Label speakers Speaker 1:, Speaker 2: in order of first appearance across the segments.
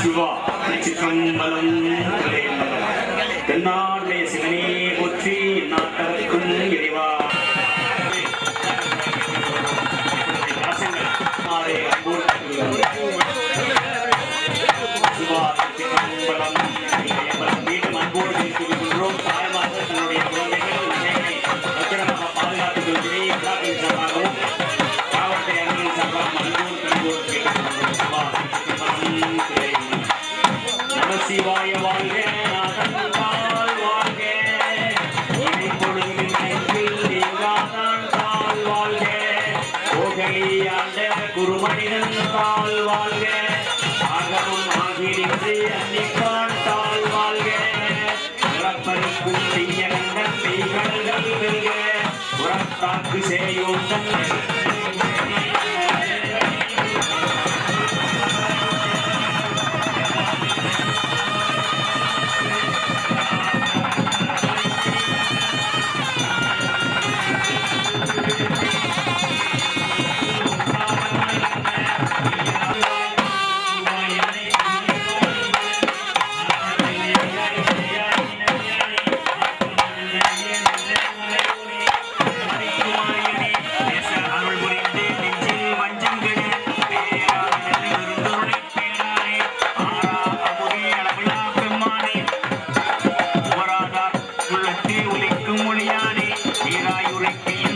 Speaker 1: சிவா சிற்றம்பலம் தென்னாடுடைய சிவனே போற்றி நாட்டவர்க்கும் இறைவா வாசங்கள் மாறே அன்போடு சிவா சிற்றம்பலம் மீண்டும் அன்போடு தெரிவித்துக் தாயமாக தன்னுடைய குழந்தைகள் உண்மையை பத்திரமாக பாதுகாத்துக் கொள்கிறே எல்லாத்தின் சார்பாகவும் காவல்துறை அணியின் சார்பாக அன்போடு கண்போடு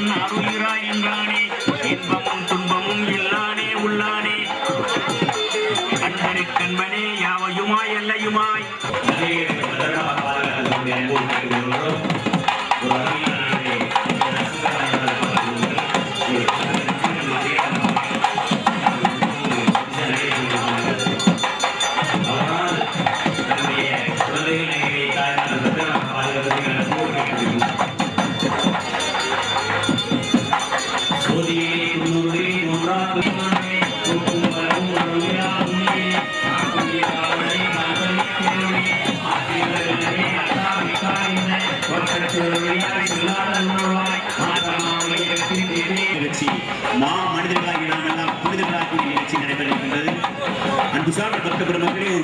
Speaker 1: இன்பமும்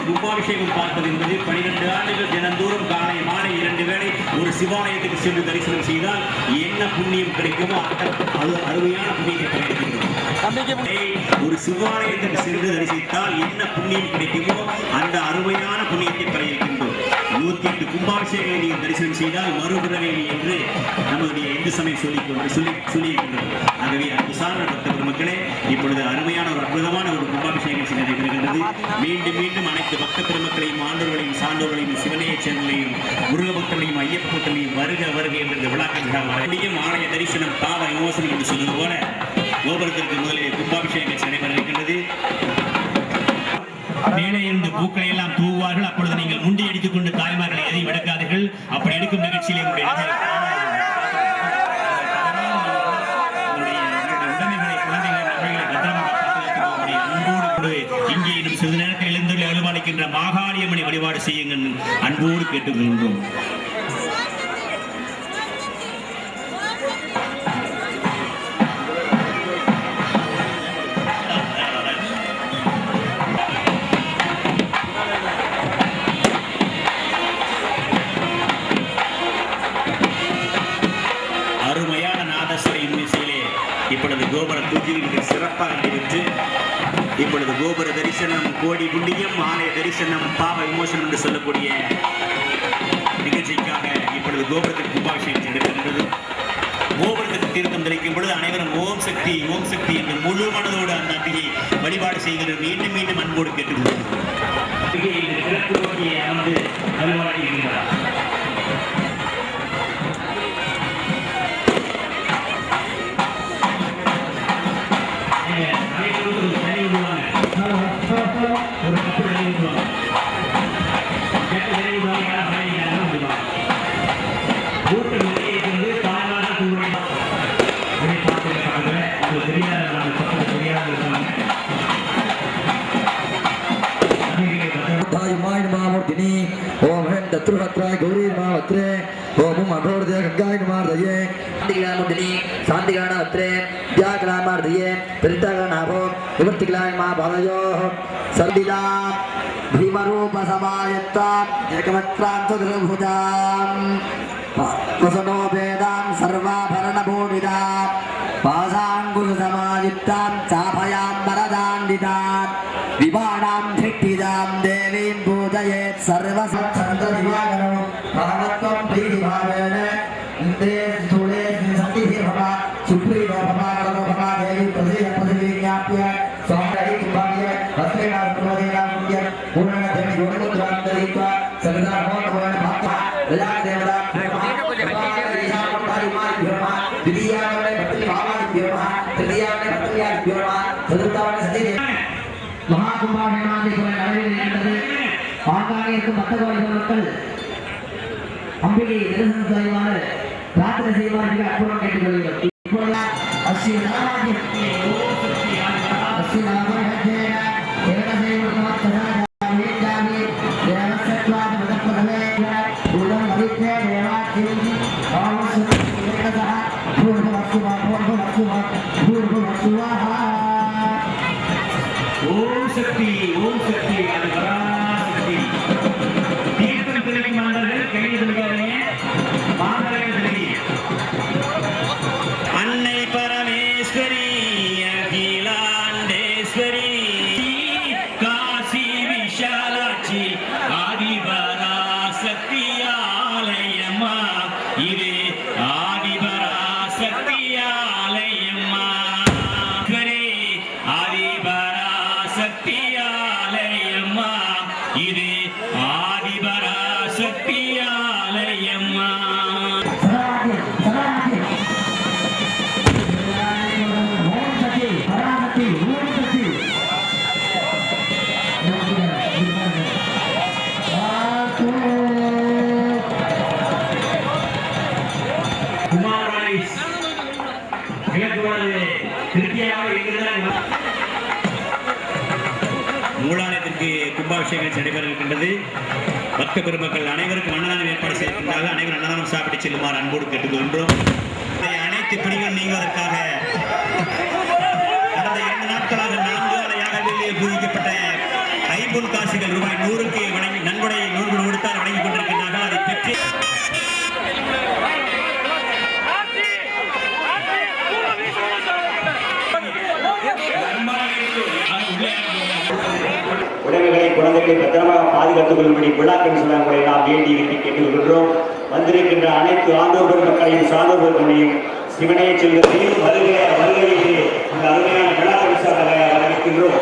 Speaker 1: கும்பாபிஷேகம் பார்ப்பது என்பது பனிரெண்டு ஆண்டுகள் தினந்தோறும் காலை மாலை இரண்டு வேளை ஒரு சிவாலயத்துக்கு சென்று தரிசனம் செய்தால் என்ன புண்ணியம் கிடைக்குமோ அது அருமையான புண்ணியத்தை கிடைக்கின்றோம் ஒரு சிவாலயத்துக்கு சென்று தரிசித்தால் என்ன புண்ணியம் கிடைக்குமோ அந்த அருமையான புண்ணியத்தை பெற இருக்கின்றோம். நூத்தி எட்டு கும்பாபிஷேகங்களை நீங்கள் தரிசனம் செய்தால் மறுபிறவி என்று நம்முடைய இந்து சமயம் சொல்லி சொல்லி சொல்லியிருக்கின்றோம் ஆகவே அன்பு சார்ந்த பக்த பெருமக்களே இப்பொழுது அருமையான ஒரு அற்புதமான ஒரு கும்பாபிஷேகம் நடைபெறுகின்றது மீண்டும் மீண்டும் அனைத்து பக்த பெருமக்களையும் ஆண்டோர்களையும் சான்றோர்களையும் சிவனையை சேனலையும் முருக பக்தர்களையும் ஐயப்ப பக்தர்களையும் வருக வருக என்ற இந்த விழாக்கள் ஆலய தரிசனம் பாவ யோசனை என்று சொன்னது போல கோபுரத்திற்கு முதலில் கும்பாபிஷேகம் நடைபெற இருக்கின்றது மேலே இருந்து பூக்களை எல்லாம் தூவார்கள் அப்பொழுது நீங்கள் முண்டி அடித்துக் கொண்டு தாய்மார்களை எதையும் எடுக்காதீர்கள். அப்படி எடுக்கும் நிகழ்ச்சியில் உங்களுடைய நகை- இங்கே இன்னும் சிறிது நேரத்தில் எழுந்துள்ள அலுவலிக்கின்ற மாகாளியம்மனை வழிபாடு செய்யுங்கள். அன்போடு கேட்டுக்கொள்கிறோம் ஆலய தரிசனம் பாவ விமோசனம் என்று சொல்லக்கூடிய நிகழ்ச்சிக்காக இப்பொழுது கோபுரத்திற்கு கும்பாபிஷேகம் செய்திருக்கின்றது. கோபுரத்துக்கு தீர்த்தம் தெளிக்கும் பொழுது அனைவரும் ஓம் சக்தி ஓம் சக்தி என்று முழு மனதோடு அந்த அம்பிகை வழிபாடு செய்கிறது மீண்டும் மீண்டும் அன்போடு கேட்டுக்கொள்கிறோம். அமர்ந்து வழிபாடு
Speaker 2: ஓம் ஹேம் தத்ருஹத்ராய் கௌரி மாவத்ரே ஓம் அகோர்தே கங்காய் நமார்தயே சாந்திகளாமுர்த்தினி சாந்திகாணாவத்ரே வித்யாகலாமார்தயே பிரித்தகநாபோ நிவர்த்திகளாய் மா பாதயோ சர்திதா भीमरूपसमायुक्ताम् एकवक्त्रान्तदुर्भुजाम् वसनो वेदां सर्वाभरणभूषिताम् पाशाङ्कुशसमायुक्तां चाभयां वरदाण्डिताम् विवाणां धिट्टिदां देवीं पूजयेत् सर्वसत्सन्तदिवाकरो மக்கள் அம்பிகை தரிசனம் செய்வாறு பிரார்த்தனை செய்வார்கள் மிக அற்புதம் கேட்டுக்கொள்கிறோம் இப்போதான் அஸ்ரீ நாராயண
Speaker 3: பக்க பெருமக்கள் அனைவருக்கும் அன்னதானம் ஏற்பாடு செய்திருக்கின்றார்கள் அனைவரும் அன்னதானம் சாப்பிட்டு செல்லுமாறு அன்போடு கேட்டுக்கொள்கிறோம் அனைத்து பிடிகள் நீங்குவதற்காக கடந்த இரண்டு நாட்களாக நான்கு அலையாகவே பூஜிக்கப்பட்ட ஐம்பொன் காசுகள் ரூபாய் நூறுக்கு வழங்கி நன்கொடை நூறு கொடுத்தால் வழங்கி கொண்டிருக்கின்றார்கள். அதை பெற்று
Speaker 1: உடல்களை குழந்தைகளை பத்திரமாக பாதுகாத்துக் கொள்ளும்படி விழாக்கள் சொல்லாங்களை நாம் வேண்டி விட்டு கேட்டுக்கொள்கின்றோம். வந்திருக்கின்ற அனைத்து ஆண்டோர் மக்களையும் சான்றோர் பெருமனையும் சிவனையை செல்வதையும் வருகிற வருகையிலே இந்த அருமையான விழாக்கள் சார்ந்த வரவேற்கின்றோம்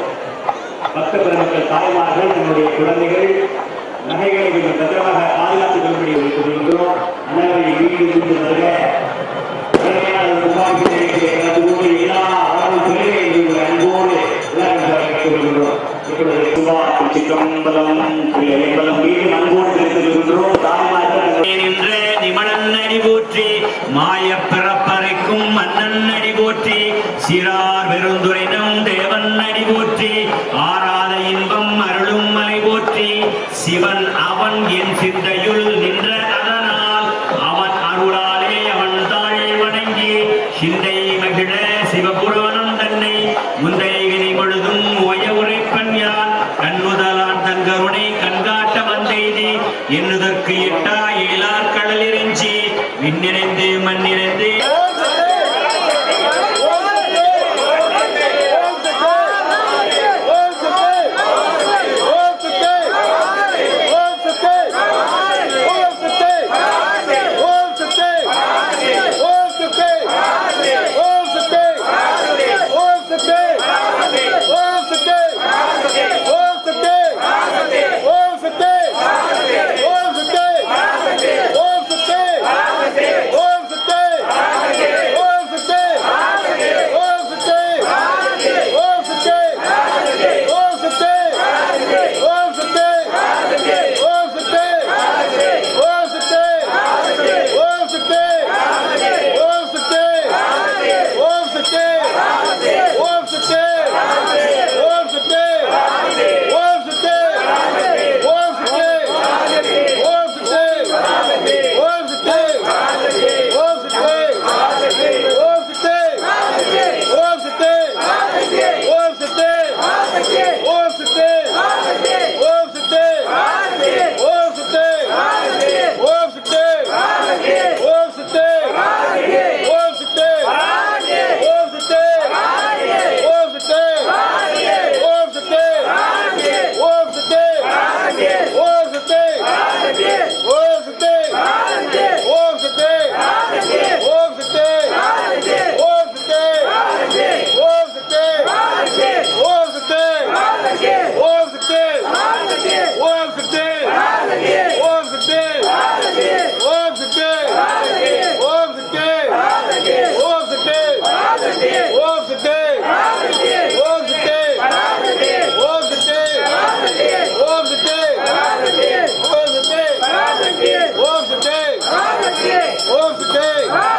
Speaker 1: பக்த பெருமக்கள் தாய்மார்கள் தன்னுடைய குழந்தைகள் நகைகளை கொஞ்சம் பத்திரமாக பாதுகாத்துக் கொள்ளும்படி வைத்துக் கொள்கிறோம் அனைவரை வீடு கொண்டு வருக உடனடியாக
Speaker 4: rendere
Speaker 5: Ô, fiquei!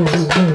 Speaker 5: Mm-hmm.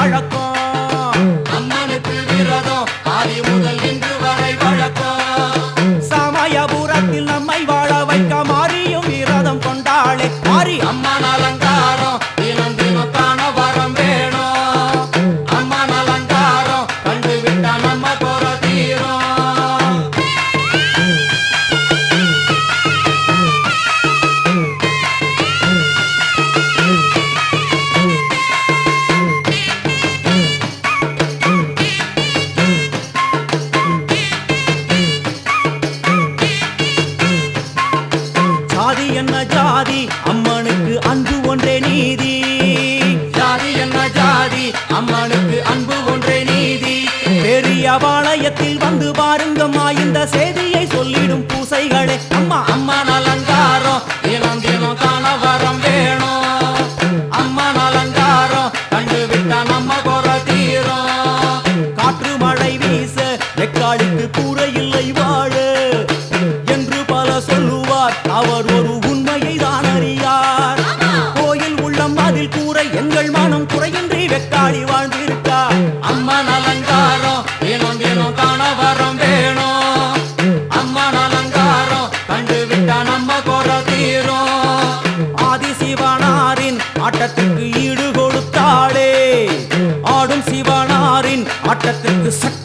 Speaker 5: பழக்கம் அன்பு ஒன்றே நீதி. ஜாதி என்ன ஜாதி? அம்மனுக்கு அன்பு ஒன்றே நீதி. பெரிய வாளையத்தில் வந்து பாருங்கம்மா இந்த செய்தி the second.